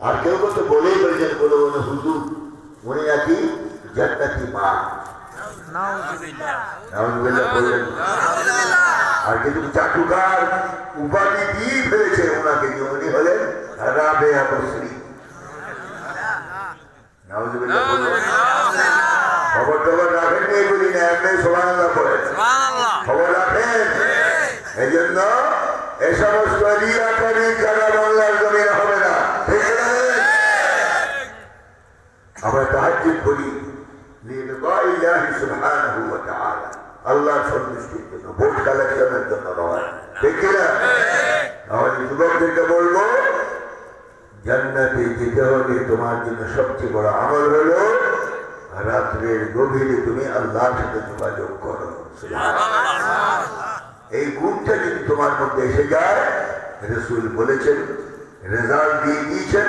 আর কেউ কেউ তো বলেই বলছেন কোনো কোনো হুজুর উনি নাকি জান্নাতি মা? আর কিন্তু চাটুকার উপাধি দিয়ে ফেলেছে ওনাকে যে উনি হলেন রাবে আবশ্রী খবর টবর রাখেন নি বলি না এমনি সমান পড়ে খবর রাখেন। এই জন্য এ সমস্ত রিয়াকারী যারা বাংলার জমিনে হবে না? যেতে হলে তোমার জন্য সবচেয়ে বড় আমল হলো, রাত্রের গভীরে তুমি আল্লাহর সাথে যোগাযোগ করো। এই গুণটা যদি তোমার মধ্যে এসে যায়, রসুল বলেছেন, রেজাল্ট দিয়ে দিয়েছেন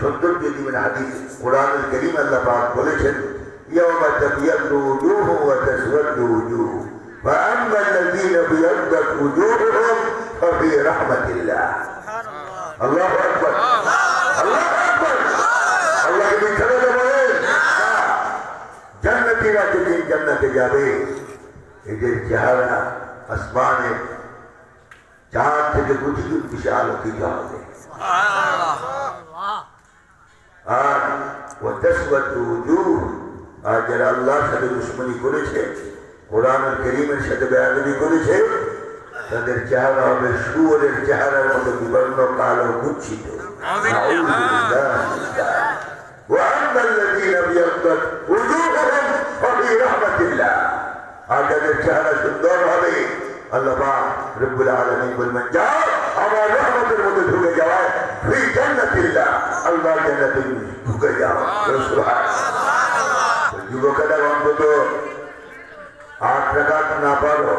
সৌন্দর্য দিবেন হাদিস কোরআনুল করিম আল্লাহ পাক বলেছেন يوم تبيض وجوه وتسود وجوه فأما الذين ابيضت وجوههم ففي رحمة الله الله أكبر الله أكبر الله কি মিথ্যা কথা বলেন না। জান্নাতীরা যেদিন জান্নাতে যাবে এদের চেহারা আসমানে চাঁদ থেকে কোটি গুণ বেশি আলোকিত হবে আর ও তসবত উজুহ আর যারা আল্লাহর সাথে দুশ্মনী করেছে কোরআন করিমের সাথে বেয়াদবি করেছে তাদের চেহারা হবে শুয়োরের চেহারার মতো বিবর্ণ কালো কুচ্ছিত وأما الذين ابيضت وجوههم ففي رحمة الله আর যাদের চেহারা সুন্দর হবে আল্লাহ পাক রব্বুল আলামিন বলবেন যাও আমার রহমতের মধ্যে ঢুকে যাওয়ায় যাও যুবকেরা অন্তত আট রাকাত না পারো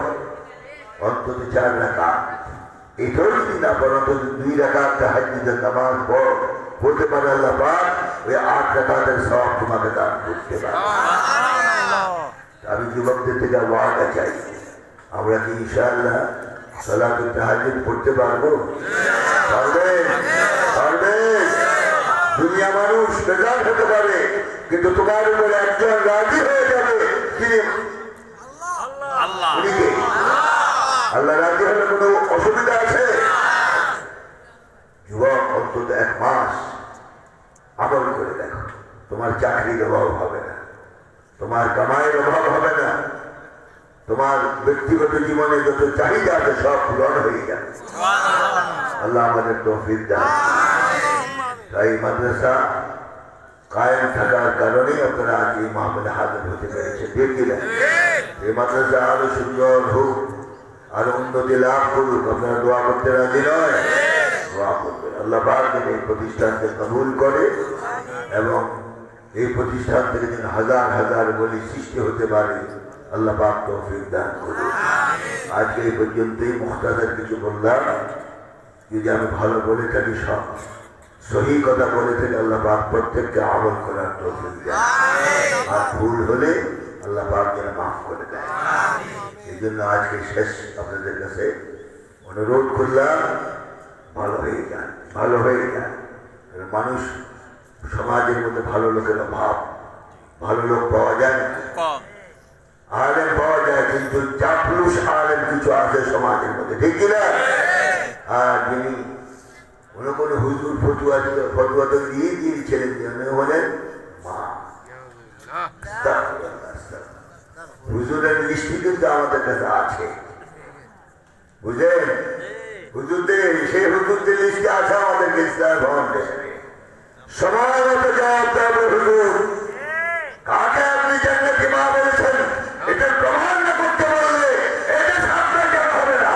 অন্তত চার রাকাত এটাও যদি না পারো অন্তত দুই রাকাত তাহাজ্জুদের নামাজ পড় বলতে পারে আল্লাহ পাক ওই আট রাকাতের সব তোমাকে দান করতে পারে আমি যুবকদের থেকে ওয়াদা চাই আমরা কি ইনশাআল্লাহ সালাত তাহাজ্জুদ পড়তে পারব পারবে পারবে? দুনিয়া মানুষ বেজার হতে পারে কিন্তু তোমার উপরে একজন রাজি হয়ে যাবে তিনি আল্লাহ। রাজি হলে কোনো অসুবিধা আছে? যুবক অন্তত এক মাস আমল করে দেখো তোমার চাকরির অভাব হবে না তোমার কামাইয়ের অভাব হবে না তোমার ব্যক্তিগত জীবনে যত চাহিদা আছে সব পূরণ হয়ে যাবে। আল্লাহ আমাদের তৌফিক দেন তাই মাদ্রাসা কায়েম থাকার কারণেই আপনারা আজ এই মাহমুদে হাজির হতে পেরেছে দেখছিলেন এই মাদ্রাসা আরও সুন্দর হোক, আরও উন্নতি লাভ করুক, আপনারা দোয়া করতে রাজি নয়? দোয়া করবেন। আল্লাহ পাক এই প্রতিষ্ঠানকে কবুল করে এবং এই প্রতিষ্ঠান থেকে যেন হাজার হাজার বলি সৃষ্টি হতে পারে, আল্লাহ পাক তৌফিক দান করুন। আজকে এই পর্যন্তই মুখতাদের কিছু বললাম। যদি আমি ভালো বলে থাকি সব। সহি কথা বলে থাকি আল্লাহ পাক প্রত্যেককে আমল করার তৌফিক দেয় আর ভুল হলে আল্লাহ পাক যেন মাফ করে দেয় এই জন্য আজকে শেষ আপনাদের কাছে অনুরোধ করলাম ভালো হয়ে যান ভালো হয়ে যান। মানুষ সমাজের মধ্যে ভালো লোকের অভাব ভালো লোক পাওয়া যায় না। আলেম পাওয়া যায় কিন্তু চাপলুস আলেম কিছু আছে সমাজের মধ্যে ঠিক কিনা? আর যিনি কোনো কোনো হুজুর ফটুয়া দিল- ফটুয়া তো দিয়ে দিয়েছিলেন জন্য হলেন মা আস্তাগফিরুল্লাহ, আস্তাগফিরুল্লাহ। হুজুরের লিস্টি কিন্তু আমাদের কাছে আছে। বুঝলেন? হুজুরদের সেই হুজুরদের লিস্টে আছে ইসলাম ফাউন্ডেশনে মতো জবাব দেবে হুজুর। কাকে আপনি জান্নাতি মা বলেছেন? এটা প্রমাণ না করতে পারলে এটা সামনে যাওয়া হবে না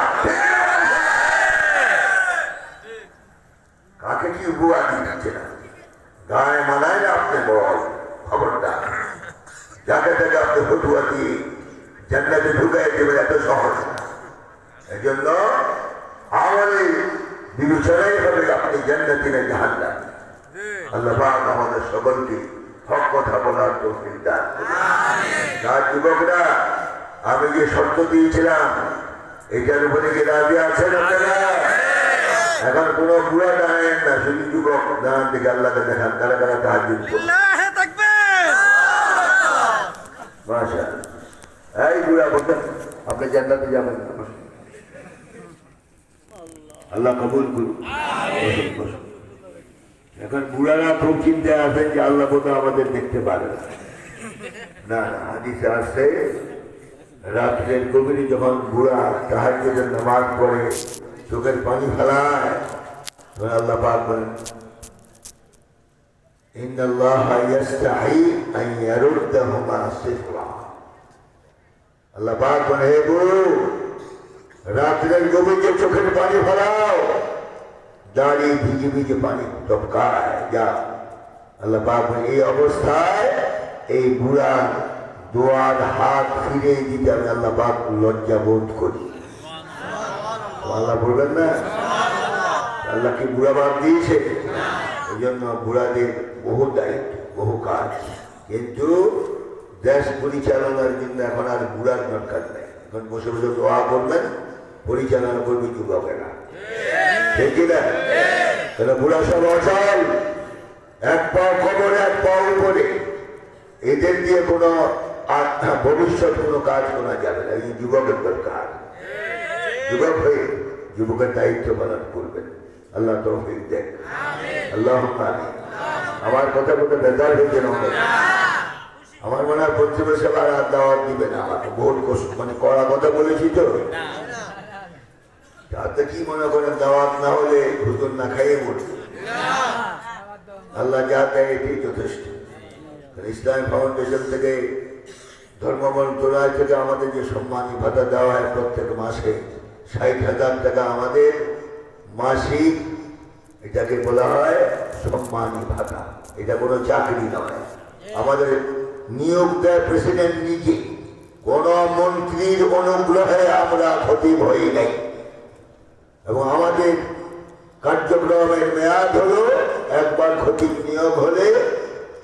কাকে কি উপহার দিচ্ছেন আপনি? গায়ে মানায় না আপনি বল খবরদার যাকে থেকে আপনি ফটুয়া দিয়ে জান্নাতে ঢুকাই দেবেন এত সহজ না এই জন্য আমাদের বিবেচনাই হবে আপনি জান্নাতি না জাহান্নাম। আল্লাহ পাক আমাদের সকলকে হক কথা বলার তৌফিক দান। তার যুবকরা আমি যে শর্ত দিয়েছিলাম এটার উপরে কি রাজি আছেন আপনারা? এখন কোনো বুড়া দাঁড়ায় না শুধু যুবক দাঁড়ান থেকে আল্লাহকে দেখান কারা কারা তাহার আল্লাহ এই বুড়া বলতেন আপনি জান্নাতে যাবেন না। আল্লাহ কবুল করুন বসুন, বসুন। এখন বুড়ারা খুব চিন্তায় আছেন যে আল্লাহ বোধহয় আমাদের দেখতে পারে না। না না হাদিসে আসছে রাত্রের গভীরে যখন বুড়া তাহাজ্জুদের নামাজ পড়ে চোখের পানি ফেলায় তখন আল্লাহ পাক বলেন إن الله يستحي أن يردهما صفرا আল্লাহ পাক বলে হে বুড়ো রাত্রের গভীরে চোখের পানি ফেলাও দাঁড়িয়ে ভিজে ভিজে পানি টপকায়, যা আল্লাহ বলে, এই অবস্থায় এই বুড়া দোয়ার হাত ফিরে দিতে আমি আল্লাহ পাক লজ্জা বোধ করি। আল্লাহ বলবেন না? আল্লাহ কি বুড়া বাদ দিয়েছে? এই জন্য বুড়াদের বহু দায়িত্ব, বহু কাজ। কিন্তু দেশ পরিচালনার জন্য এখন আর বুড়ার দরকার নেই। এখন বসে বসে দোয়া করবেন। পরিচালনা করবে যুবকেরা ঠিক কেন বুড়া সব অচল। এক পাও খবর এক পাও উপরে। এদের দিয়ে কোনো ভবিষ্যৎ কোনো কাজ করা যাবে না। এই যুবকের দরকার। যুবক হয়ে যুবকের দায়িত্ব পালন করবেন। আল্লাহ তৌফিক দেখ আল্লাহ আমার কথা বলতে বেদার হয়েছে না আমার মনে হয় পঞ্চমের সেবার আর দাওয়াত দিবে না। আমাকে বহুত কষ্ট। মানে কড়া কথা বলেছি তো। তাতে কি মনে করেন দাওয়াত না হলে হুজুর না খাইয়ে মরবে? আল্লাহ যা দেয় এটি যথেষ্ট। ইসলাম ফাউন্ডেশন থেকে ধর্ম মন্ত্রণালয় থেকে আমাদের যে সম্মানী ভাতা দেওয়া হয় প্রত্যেক মাসে, ষাট হাজার টাকা আমাদের মাসিক, এটাকে বলা হয় সম্মানী ভাতা এটা কোনো চাকরি নয়। আমাদের নিয়োগ দেয় প্রেসিডেন্ট নিজে। কোন মন্ত্রীর অনুগ্রহে আমরা ক্ষতি হই নাই। এবং আমাদের কার্যক্রমের মেয়াদ হলো একবার ক্ষতির নিয়োগ হলে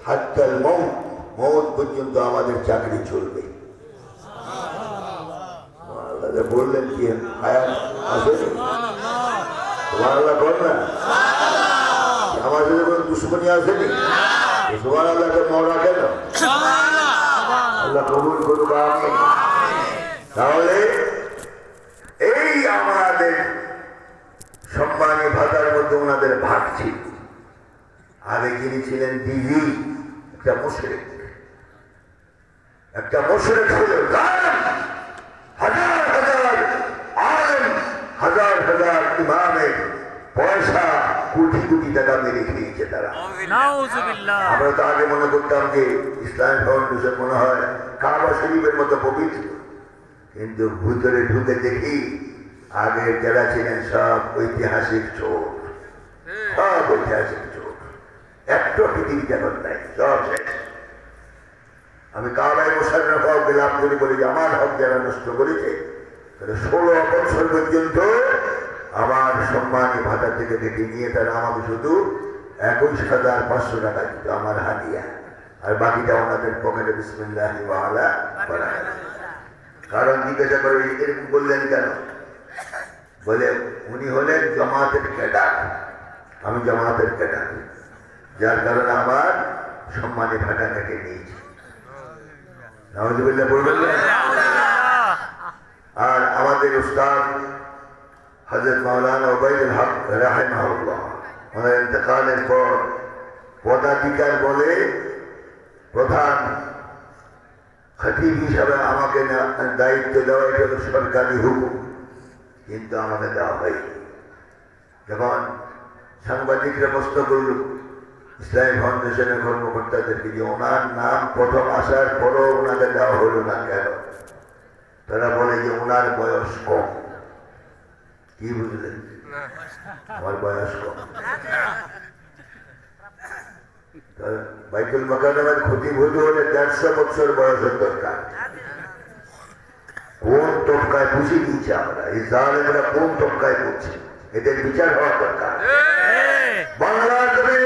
হাত্তাল মৌ মৌত পর্যন্ত আমাদের চাকরি চলবে। বললেন কি, হায়াত আছে? কোনো দুশ্মনী আসেনি তোমার মরা কেন? আল্লাহ তাহলে এই আমাদের সম্মানী ভাতার মধ্যে ওনাদের ভাগ ছিল। আগে যিনি ছিলেন দিদি একটা মুশরিক। একটা মুশরিক ছিল হাজার হাজার আলেম হাজার হাজার ইমামের পয়সা কোটি কোটি টাকা মেরে খেয়েছে তারা। আমরা তো আগে মনে করতাম যে ইসলাম ফাউন্ডেশন মনে হয় কাবা শরীফের মতো পবিত্র। কিন্তু ভিতরে ঢুকে দেখি আগে যারা ছিলেন সব ঐতিহাসিক চোর। সব ঐতিহাসিক চোর। একটু পৃথিবী এখন নাই সব শেষ। আমি কাবায় মোশারফ হক লাভ করে বলি আমার হক যারা নষ্ট করেছে তাহলে ষোলো বছর পর্যন্ত আমার সম্মানী ভাতা থেকে ডেকে নিয়ে তারা আমাকে শুধু একুশ হাজার পাঁচশো টাকা দিত আমার হাতিয়া আর বাকিটা ওনাদের পকেটে বিসমিল্লাহ করা। কারণ জিজ্ঞাসা করে এরকম বললেন কেন? বলে, উনি হলেন জামাতের ক্যাডার। আমি জামাতের ক্যাডার। যার কারণে আমার সম্মানী ভাটা কেটে নিয়েছি। নওয়াজুবিল্লাহ বলবেন আর আমাদের উস্তাদ হজরত মাওলানা ওবায়দুল হক রাহেমাহুল্লাহ, ওনার ইন্তকালের পর পদাধিকার বলে প্রধান খতিব হিসাবে আমাকে দায়িত্ব দেওয়া, এটা সরকারি হুকুম। কিন্তু আমাকে দেওয়া হয়নি যখন সাংবাদিকরা প্রশ্ন করল ইসলামী ফাউন্ডেশনের কর্মকর্তাদেরকে যে ওনার নাম প্রথম আসার পরও ওনাকে দেওয়া হলো না কেন? তারা বলে যে ওনার বয়স কম। কি বুঝলেন? আমার বয়স কম। বাইতুল ক্ষতি ক্ষতিভূত হলে দেড়শো বছর বয়সের দরকার। টপকায় বুঝে নিয়েছে আমরা। এই জালেমরা কোন টপকায় পড়ছে এদের বিচার হওয়া দরকার। জমিনে এদের